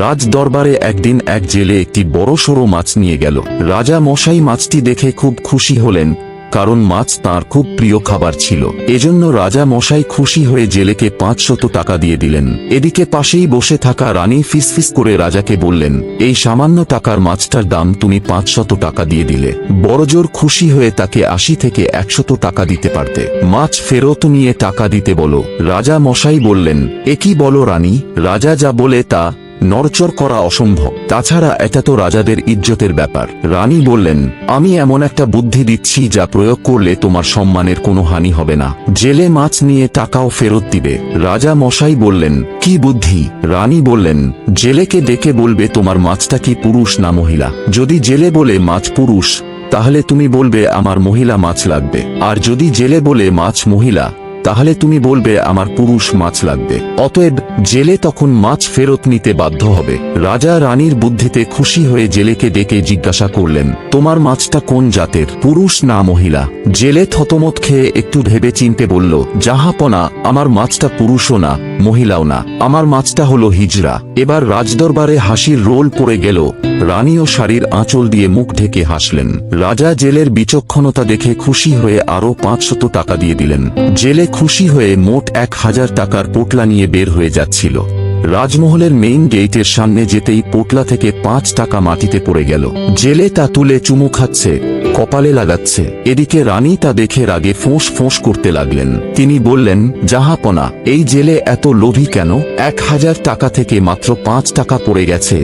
রাজ দরবারে একদিন এক জেলে একটি বড় সড়ো মাছ নিয়ে গেল। রাজা মশাই মাছটি দেখে খুব খুশি হলেন, কারণ মাছ তার খুব প্রিয় খাবার ছিল। এজন্য রাজা মশাই খুশি হয়ে জেলেকে পাঁচশত টাকা দিয়ে দিলেন। এদিকে পাশেই বসে থাকা রানী ফিসফিস করে রাজাকে বললেন, এই সামান্য টাকার মাছটার দাম তুমি পাঁচশত টাকা দিয়ে দিলে। বড়জোর খুশি হয়ে তাকে আশি থেকে একশত টাকা দিতে পারতে। মাছ ফেরত নিয়ে টাকা দিতে বলো। রাজা মশাই বললেন, এ কি বলো রানী? রাজা যা বলে তা নড়চড় করা অসম্ভব। তাছাড়া এটা তো রাজাদের ইজ্জতের ব্যাপার। রানী বললেন, আমি এমন একটা বুদ্ধি দিচ্ছি যা প্রয়োগ করলে তোমার সম্মানের কোনো হানি হবে না। জেলে মাছ নিয়ে টাকাও ফেরত দিবে। রাজা মশাই বললেন, কি বুদ্ধি? রানী বললেন, জেলেকে ডেকে বলবে তোমার মাছটা কি পুরুষ না মহিলা। যদি জেলে বলে মাছ পুরুষ, তাহলে তুমি বলবে আমার মহিলা মাছ লাগবে। আর যদি জেলে বলে মাছ মহিলা, তাহলে তুমি বলবে আমার পুরুষ মাছ লাগবে। অতএব জেলে তখন মাছ ফেরত নিতে বাধ্য হবে। রাজা রানীর বুদ্ধিতে খুশি হয়ে জেলেকে ডেকে জিজ্ঞাসা করলেন, তোমার মাছটা কোন জাতের? পুরুষ না মহিলা। জেলে থতমত খেয়ে একটু ভেবে চিনতে বলল জাহাপনা আমার মাছটা পুরুষও না, মহিলাও না। আমার মাছটা হলো হিজরা এবার রাজদরবারে হাসির রোল পড়ে গেল। রানীও শাড়ির আঁচল দিয়ে মুখ ঢেকে হাসলেন। রাজা জেলের বিচক্ষণতা দেখে খুশি হয়ে আরও পাঁচশত টাকা দিয়ে দিলেন। জেলে খুশি হয়ে মোট এক হাজার টাকার পোটলা নিয়ে বের হয়ে যাচ্ছিল। রাজমহলের মেইন গেটের সামনে যেতেই পোটলা থেকে পাঁচ টাকা মাটিতে পড়ে গেল। জেলে তা তুলে চুমু খাচ্ছে, কপালে লাগাচ্ছে। এদিকে রানী তা দেখে রাগে ফোঁস ফোঁস করতে লাগলেন। তিনি বললেন, জাহাপনা, এই জেলে এত লোভী কেন? এক হাজার টাকা থেকে মাত্র পাঁচ টাকা পড়ে গেছে,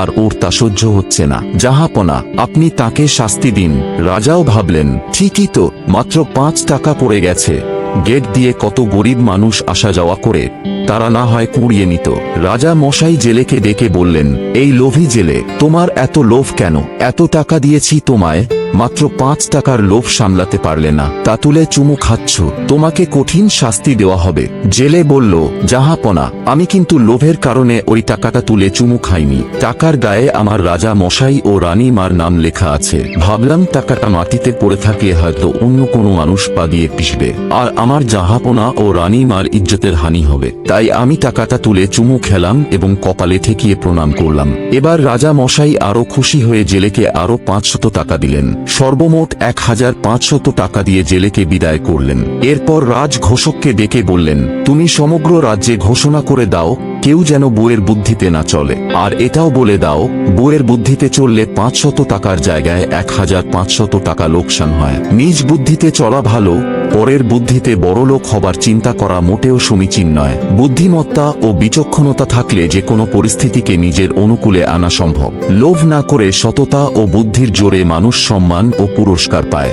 আর ওর তা সহ্য হচ্ছে না। জাহাপনা, আপনি তাকে শাস্তি দিন। রাজাও ভাবলেন, ঠিকই তো, মাত্র পাঁচ টাকা পড়ে গেছে। গেট দিয়ে কত গরিব মানুষ আসা যাওয়া করে, তারা না হয় কুড়িয়ে নিত। রাজা মশাই জেলেকে ডেকে বললেন, এই লোভী জেলে, তোমার এত লোভ কেন? এত টাকা দিয়েছি তোমায়? মাত্র পাঁচ টাকার লোভ সামলাতে পারলে না। তা তুলে চুমু খাচ্ছ। তোমাকে কঠিন শাস্তি দেওয়া হবে। জেলে বলল জাহাপনা আমি কিন্তু লোভের কারণে ওই টাকাটা তুলে চুমু খাইনি। টাকার গায়ে আমার রাজা মশাই ও রানী মার নাম লেখা আছে। ভাবলাম টাকাটা মাটিতে পড়ে থাকে, হয়তো অন্য কোনো মানুষ পা দিয়ে পিসবে আর আমার জাহাপনা ও রানী মার ইজ্জতের হানি হবে। তাই আমি টাকাটা তুলে চুমু খেলাম এবং কপালে ঠেকিয়ে প্রণাম করলাম। এবার রাজা মশাই আরও খুশি হয়ে জেলেকে আরও পাঁচশত টাকা দিলেন। সর্বমোট এক হাজার পাঁচশত টাকা দিয়ে জেলেকে বিদায় করলেন। এরপর রাজ ঘোষককে ডেকে বললেন, তুমি সমগ্র রাজ্যে ঘোষণা করে দাও কেউ যেন বইয়ের বুদ্ধিতে না চলে। আর এটাও বলে দাও বইয়ের বুদ্ধিতে চললে পাঁচশত টাকার জায়গায় এক হাজার পাঁচশত টাকা লোকসান হয়। নিজ বুদ্ধিতে চলা ভালো, পরের বুদ্ধিতে বড়লোক হবার চিন্তা করা মোটেও সমীচীন নয়। বুদ্ধিমত্তা ও বিচক্ষণতা থাকলে যে কোনো পরিস্থিতিকে নিজের অনুকূলে আনা সম্ভব। লোভ না করে সততা ও বুদ্ধির জোরে মানুষ সম্মান ও পুরস্কার পায়।